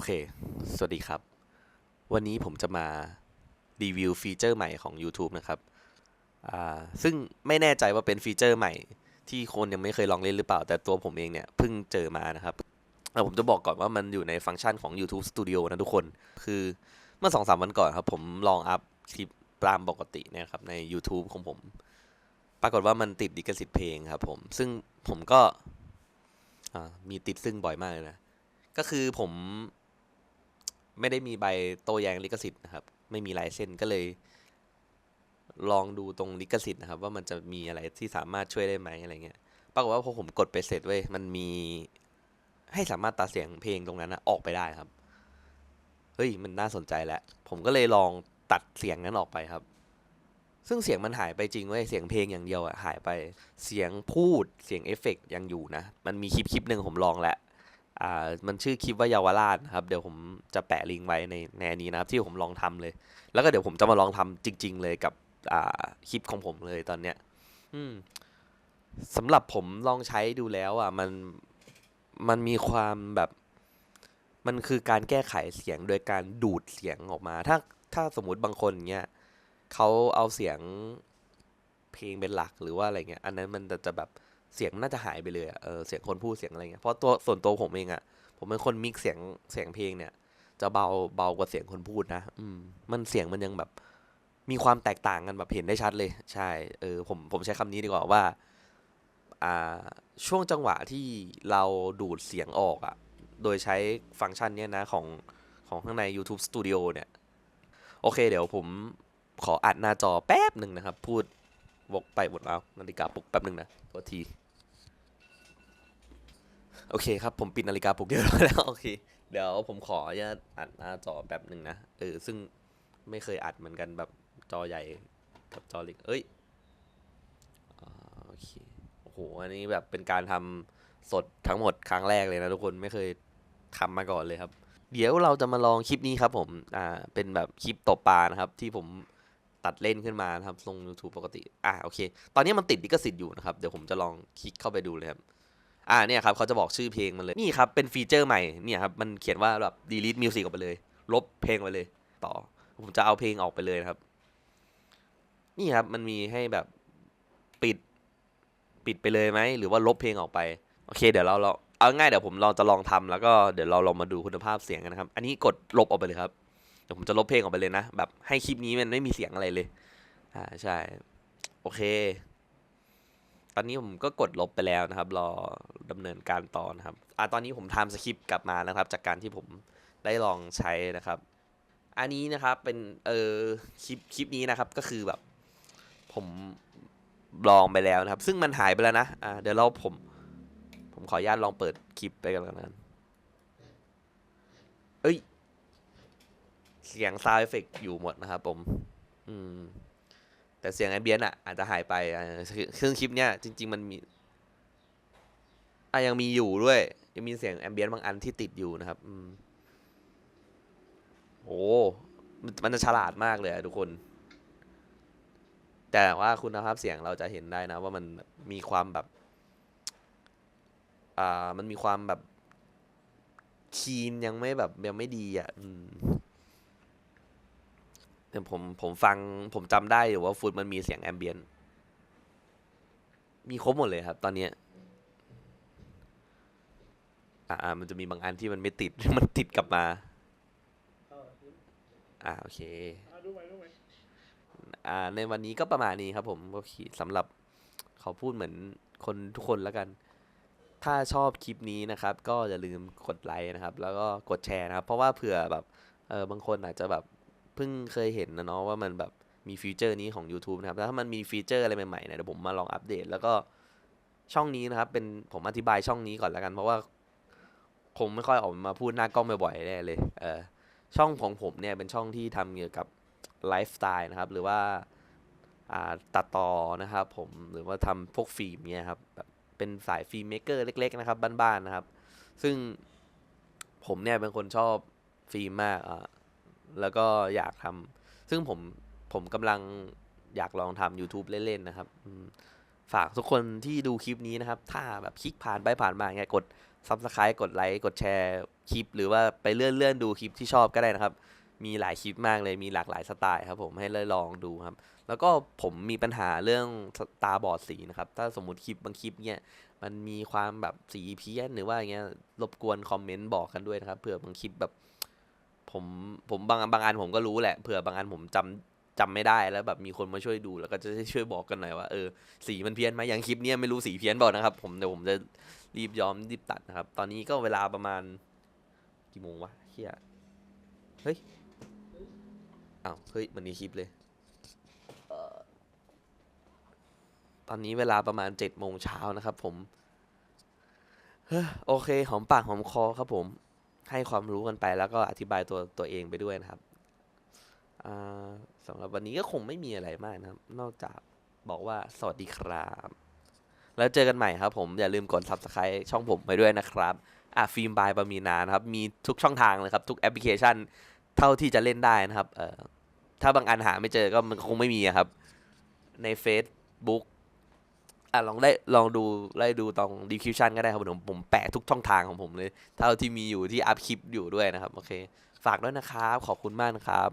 อเค สวัสดีครับ วันนี้ผมจะมารีวิวฟีเจอร์ใหม่ของ YouTube นะครับอ่าซึ่งไม่แน่ใจว่าเป็นฟีเจอร์ใหม่ ที่คนยังไม่เคยลองเล่นหรือเปล่า แต่ตัวผมเองเนี่ยเพิ่งเจอมานะครับเอ่ผมจะบอกก่อนว่ามันอยู่ในฟังก์ชันของ YouTube Studio นะทุกคน คือเมื่อสองสามวันก่อนครับ ผมลองอัพคลิปตามปกติเนะครับใน YouTube ของผม ปรากฏว่ามันติดดิกสิทธิ์เพลงครับผม ซึ่งผมก็อ่ามีติดซึ่งบ่อยมากเลยนะก็คือผม ไม่ได้มีใบโตแยงลิขสิทธิ์นะครับ ไม่มีลายเส้นก็เลย ลองดูตรงลิขสิทธิ์นะครับ ว่ามันจะมีอะไรที่สามารถช่วยได้ไหมอะไรเงี้ยปรากฏว่าพอผมกดไปเสร็จเว้ยมันมีให้สามารถตัดเสียงเพลงตรงนั้นนะออกไปได้ครับ เฮ้ยมันน่าสนใจแล้ว ผมก็เลยลองตัดเสียงนั้นออกไปครับ ซึ่งเสียงมันหายไปจริงเว้ยเสียงเพลงอย่างเดียวอะหายไป เสียงพูดเสียงเอฟเฟกต์ยังอยู่นะ มันมีคลิปคลิปหนึ่งผมลองแล้ว อ่ามันชื่อคลิปว่าเยาวราชนครับเดี๋ยวผมจะแปะลิงก์ไว้ในในนี้นะครับที่ผมลองทำเลย แล้วก็เดี๋ยวผมจะมาลองทำจริง ๆ เลยกับอ่าคลิปของผมเลยตอนเนี้ย อืมสำหรับผมลองใช้ดูแล้ว อะ มันมันมีความแบบ มันคือการแก้ไขเสียงโดยการดูดเสียงออกมา ถ้าถ้าสมมุติบางคนเงี้ยเขาเอาเสียงเพลงเป็นหลักหรือว่าอะไรเงี้ย อันนั้นมันจะจะแบบ เสียงมันน่าจะหายไปเลยเออเสียงคนพูดเสียงอะไรเงี้ยเพราะตัวส่วนตัวผมเองอะผมเป็นคนมิกเสียงเสียงเพลงเนี่ย จะเบาเบากว่าเสียงคนพูดนะอืมมันเสียงมันยังแบบมีความแตกต่างกันแบบเห็นได้ชัดเลย ใช่เออผมผมใช้คำนี้ดีกว่าว่าอ่าช่วงจังหวะที่เราดูดเสียงออกอะโดยใช้ฟังก์ชันเนี้ยนะของของข้างใน YouTube Studio เนี่ย โอเค เดี๋ยวผมขออัดหน้าจอแป๊บหนึ่งนะครับ พูดวกไปวนมานาฬิกาปลุกแป๊บหนึ่งนะตัวที โอเคครับ ผมปิดนาฬิกาปลุกเรียบร้อยแล้วโอเค เดี๋ยวผมขออนุญาตอัดหน้าจอแป๊บหนึ่งนะ เออ ซึ่งไม่เคยอัดเหมือนกันแบบจอใหญ่กับจอเล็ก เอ้ยโอเค โอ้โห อันนี้แบบเป็นการทำสดทั้งหมดครั้งแรกเลยนะทุกคนไม่เคยทำมาก่อนเลยครับ เดี๋ยวเราจะมาลองคลิปนี้ครับผม อ่า เป็นแบบคลิปตบปลานะครับ ที่ผมตัดเล่นขึ้นมานะครับลง YouTube ปกติ อ่า โอเค ตอนนี้มันติดลิขสิทธิ์อยู่นะครับ เดี๋ยวผมจะลองคลิกเข้าไปดูเลยครับ อ่าเนี่ยครับเขาจะบอกชื่อเพลงมันเลย นี่ครับ เป็นฟีเจอร์ใหม่เนี่ยครับมันเขียนว่าแบบ delete music ออกไปเลย ลบเพลงไปเลย ต่อ ผมจะเอาเพลงออกไปเลยนะครับ นี่ครับมันมีให้แบบปิดปิดไปเลยไหมหรือว่าลบเพลงออกไป โอเค เดี๋ยวเราเราเอาง่ายเดี๋ยวผมลองจะลองทำแล้วก็เดี๋ยวเราลองมาดูคุณภาพเสียงกันนะครับ อันนี้กดลบออกไปเลยครับเดี๋ยวผมจะลบเพลงออกไปเลยนะ แบบให้คลิปนี้มันไม่มีเสียงอะไรเลย อ่าใช่ โอเค ตอนนี้ผมก็กดลบไปแล้วนะครับ รอดำเนินการต่อนะครับอ่าตอนนี้ผมทำสคริปต์กลับมานะครับ จากการที่ผมได้ลองใช้นะครับ อันนี้นะครับเป็นเออคลิปคลิปนี้นะครับก็คือแบบ ผมลองไปแล้วนะครับ ซึ่งมันหายไปแล้วนะอ่าเดี๋ยวเราผม ผมขออนุญาตลองเปิดคลิปไปกันแล้วกันเอ้ย เสียงซาวเอฟเฟกอยู่หมดนะครับผม อืม แต่เสียงแอมเบียนอะอาจจะหายไปเครื่องคลิปเนี้ยจริง ๆ มันมีอะยังมีอยู่ด้วย ยังมีเสียงแอมเบียนบางอันที่ติดอยู่นะครับอืมโอ้มันมันจะฉลาดมากเลยทุกคน แต่ว่าคุณภาพเสียงเราจะเห็นได้นะ ว่ามันมีความแบบ อ่า มันมีความแบบคีนยังไม่แบบยังไม่ดีอะ อืม แต่ผมผมฟังผมจำได้อยู่ว่าฟุตมันมีเสียงแอมเบียน มีครบหมดเลยครับ ตอนเนี้ยอ่า มันจะมีบางอันที่มันไม่ติด มันติดกลับมา อ่าโอเคดูไหมดูไหมอ่า ในวันนี้ก็ประมาณนี้ครับ ผมก็ขีสำหรับเขาพูดเหมือนคนทุกคนแล้วกัน ถ้าชอบคลิปนี้นะครับ ก็อย่าลืมกดไลค์นะครับ แล้วก็กดแชร์นะครับ เพราะว่าเผื่อแบบเออบางคนอาจจะแบบ เพิ่งเคยเห็นนะเนาะว่ามันแบบมีฟีเจอร์นี้ของ YouTube นะครับ ถ้ามันมีฟีเจอร์อะไรใหม่ๆเนี่ยเดี๋ยวผมมาลองอัปเดต แล้วก็ช่องนี้นะครับ เป็นผมอธิบายช่องนี้ก่อนแล้วกัน เพราะว่าคงไม่ค่อยออกมาพูดหน้ากล้องบ่อยๆแน่เลย เออช่องของผมเนี่ยเป็นช่องที่ทำเกี่ยวกับไลฟ์สไตล์นะครับ หรือว่าอ่าตัดต่อนะครับ ผมหรือว่าทำพวกฟิล์มเนี่ยครับแบบเป็นสายฟิล์มเมกเกอร์เล็ก ๆ นะครับบ้านๆนะครับ ซึ่งผมเนี่ยเป็นคนชอบฟิล์มมากอะ แล้วก็อยากทำซึ่งผมผมกำลังอยากลองทำ YouTube เล่น ๆ นะครับ ฝากทุกคนที่ดูคลิปนี้นะครับ ถ้าแบบคลิกผ่านไปผ่านมาเงี้ยกด Subscribe กดไลค์กดแชร์คลิป หรือว่าไปเลื่อนเลื่อนดูคลิปที่ชอบก็ได้นะครับ มีหลายคลิปมากเลยมีหลากหลายสไตล์ครับผมให้เลยลองดูครับ แล้วก็ผมมีปัญหาเรื่องตาบอดสีนะครับ ถ้าสมมติคลิปบางคลิปเนี่ยมันมีความแบบสีเพี้ยนหรือว่าอย่างเงี้ยรบกวนคอมเมนต์บอกกันด้วยนะครับเผื่อบางคลิปแบบ ผมผมบางบางอันผมก็รู้แหละเผื่อบางอันผมจำจำไม่ได้แล้วแบบมีคนมาช่วยดูแล้วก็จะช่วยบอกกันหน่อยว่าเออสีมันเพี้ยนไหมอย่างคลิปนี้ไม่รู้สีเพี้ยนบอกนะครับ ผมเดี๋ยวผมจะรีบย้อมรีบตัดนะครับ ตอนนี้ก็เวลาประมาณกี่โมงวะเฮียเฮ้ยอ้าวเฮ้ยมันมีคลิปเลยตอนนี้เวลาประมาณเจ็ดโมงเช้านะครับ ผมโอเคหอมปากหอมคอครับผม ให้ความรู้กันไปแล้วก็อธิบายตัวตัวเองไปด้วยนะครับสำหรับวันนี้ก็คงไม่มีอะไรมากนะครับ นอกจากบอกว่าสวัสดีครับ แล้วเจอกันใหม่ครับผม อย่าลืมกด subscribe ช่องผมไปด้วยนะครับ อะฟิล์มบายบามีนานะครับ มีทุกช่องทางเลยครับ ทุกแอปพลิเคชัน เท่าที่จะเล่นได้นะครับ เอ่อถ้าบางอันหาไม่เจอก็มันคงไม่มีครับ ใน Facebook อะลองได้ลองดูไล่ดูตรงดีคิวชันก็ได้ครับผมผมแปะทุกช่องทางของผมเลย เท่าที่มีอยู่ที่อัพคลิปอยู่ด้วยนะครับ โอเค ฝากด้วยนะครับ ขอบคุณมากนะครับ